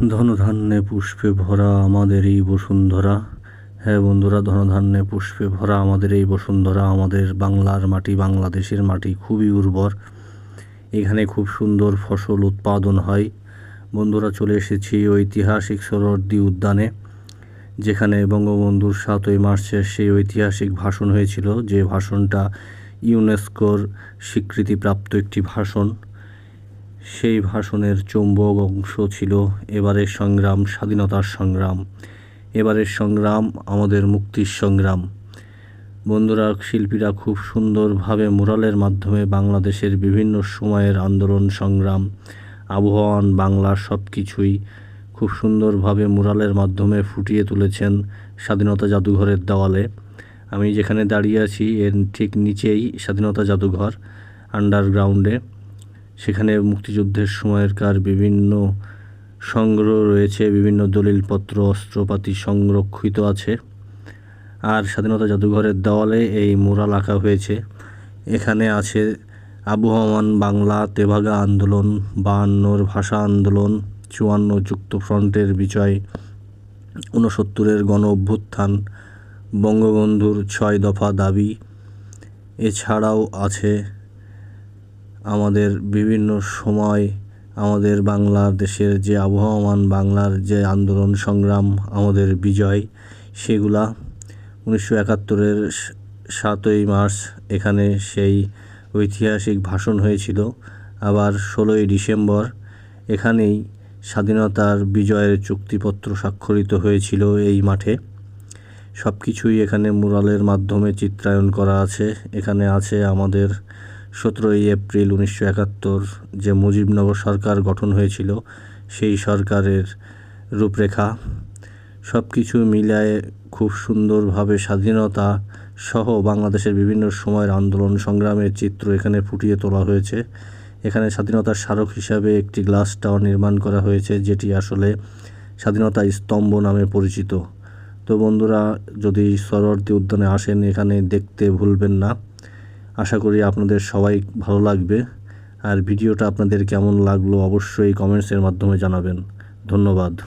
ধনধান্যে পুষ্পে ভরা আমাদের এই বসুন্ধরা। হ্যাঁ বন্ধুরা, ধনধান্যে পুষ্পে ভরা আমাদের এই বসুন্ধরা। আমাদের বাংলার মাটি, বাংলাদেশের মাটি খুবই উর্বর। এখানে খুব সুন্দর ফসল উৎপাদন হয়। বন্ধুরা, চলে এসেছি ঐতিহাসিক সরোয়ার্দী উদ্যানে, যেখানে বঙ্গবন্ধুর সাতই মার্চের সেই ঐতিহাসিক ভাষণ হয়েছিল। যে ভাষণটা ইউনেস্কোর স্বীকৃতিপ্রাপ্ত একটি ভাষণ। সেই ভাষণের চৌম্বক অংশ ছিল এবারের সংগ্রাম, স্বাধীনতার সংগ্রাম। এবারের সংগ্রাম, আমাদের মুক্তির সংগ্রাম। বন্ধুরা, শিল্পীরা খুব সুন্দরভাবে মোরালের মাধ্যমে বাংলাদেশের বিভিন্ন সময়ের আন্দোলন, সংগ্রাম আবহাওয়ান বাংলার সব কিছুই খুব সুন্দরভাবে মুরালের মাধ্যমে ফুটিয়ে তুলেছেন স্বাধীনতা জাদুঘরের দেওয়ালে। আমি যেখানে দাঁড়িয়ে আছি, এর ঠিক নিচেই স্বাধীনতা জাদুঘর আন্ডারগ্রাউন্ডে সেখানে মুক্তিযুদ্ধের সময়কার বিভিন্ন সংগ্রহ রয়েছে, বিভিন্ন দলিলপত্র, অস্ত্রপাতি সংরক্ষিত আছে। আর স্বাধীনতা জাদুঘরের দেওয়ালে এই মুরাল আঁকা হয়েছে। এখানে আছে আবহমান বাংলা তেভাগা আন্দোলন, বায়ান্নর ভাষা আন্দোলন, চুয়ান্ন যুক্তফ্রন্টের বিজয়, ঊনসত্তরের গণ অভ্যুত্থান, বঙ্গবন্ধুর ছয় দফা দাবি, এছাড়াও আছে আমাদের বিভিন্ন সময় আমাদের বাংলাদেশের যে আবহমান, বাংলার যে আন্দোলন সংগ্রাম, আমাদের বিজয়, সেগুলা উনিশশো একাত্তরের সাতই মার্চ এখানে সেই ঐতিহাসিক ভাষণ হয়েছিল। আবার ষোলোই ডিসেম্বর এখানেই স্বাধীনতার বিজয়ের চুক্তিপত্র স্বাক্ষরিত হয়েছিল এই মাঠে। সব কিছুই এখানে মুরালের মাধ্যমে চিত্রায়ন করা আছে। এখানে আছে আমাদের সতেরোই এপ্রিল উনিশশো একাত্তর যে মুজিবনগর সরকার গঠন হয়েছিল, সেই সরকারের রূপরেখা। সব কিছু মিলায়ে খুব সুন্দরভাবে স্বাধীনতা সহ বাংলাদেশের বিভিন্ন সময়ের আন্দোলন সংগ্রামের চিত্র এখানে ফুটিয়ে তোলা হয়েছে। এখানে স্বাধীনতার স্মারক হিসাবে একটি গ্লাস টাওয়ার নির্মাণ করা হয়েছে, যেটি আসলে স্বাধীনতা স্তম্ভ নামে পরিচিত। তো বন্ধুরা, যদি সরোয়ার্দী উদ্যানে আসেন, এখানে দেখতে ভুলবেন না। আশা করি আপনাদের সবাই ভালো লাগবে। আর ভিডিওটা আপনাদের কেমন লাগল অবশ্যই কমেন্টসের মাধ্যমে জানাবেন। ধন্যবাদ।